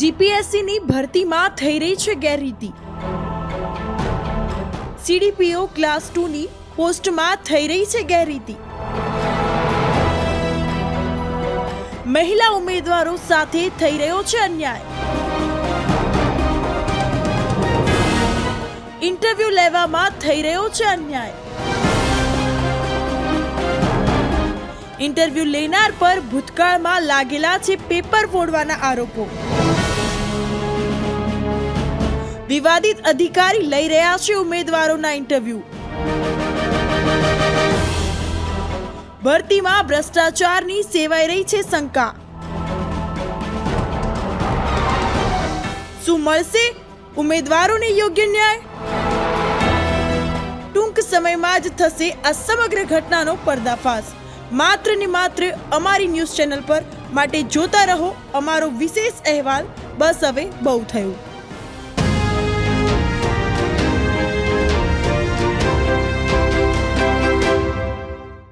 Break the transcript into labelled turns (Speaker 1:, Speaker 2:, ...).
Speaker 1: જીપીએસસીની ભરતીમાં થઈ રહી છે ગેરરીતિ. સીડીપીઓ ક્લાસ ટુની પોસ્ટમાં થઈ રહી છે ગેરરીતિ. મહિલા ઉમેદવારો સાથે થઈ રહ્યો છે અન્યાય. ઇન્ટરવ્યૂ લેવામાં થઈ રહ્યો છે અન્યાય. ઇન્ટરવ્યૂ લેનાર પર ભૂતકાળમાં લાગેલા છે પેપર ફોડવાના આરોપો. વિવાદિત અધિકારી લઈ રહ્યા છે ઉમેદવારોના ઇન્ટરવ્યૂ. ભરતીમાં ભ્રષ્ટાચારની સેવાઈ રહી છે શંકા. શું મળશે? ઉમેદવારોને યોગ્ય ન્યાય? ટૂંક સમયમાં જ થશે આ સમગ્ર ઘટનાનો પર્દાફાશ. માત્ર ને માત્ર અમારી ન્યૂઝ ચેનલ પર માટે જોતા રહો અમારો વિશેષ અહેવાલ. બસ હવે બહુ થયું.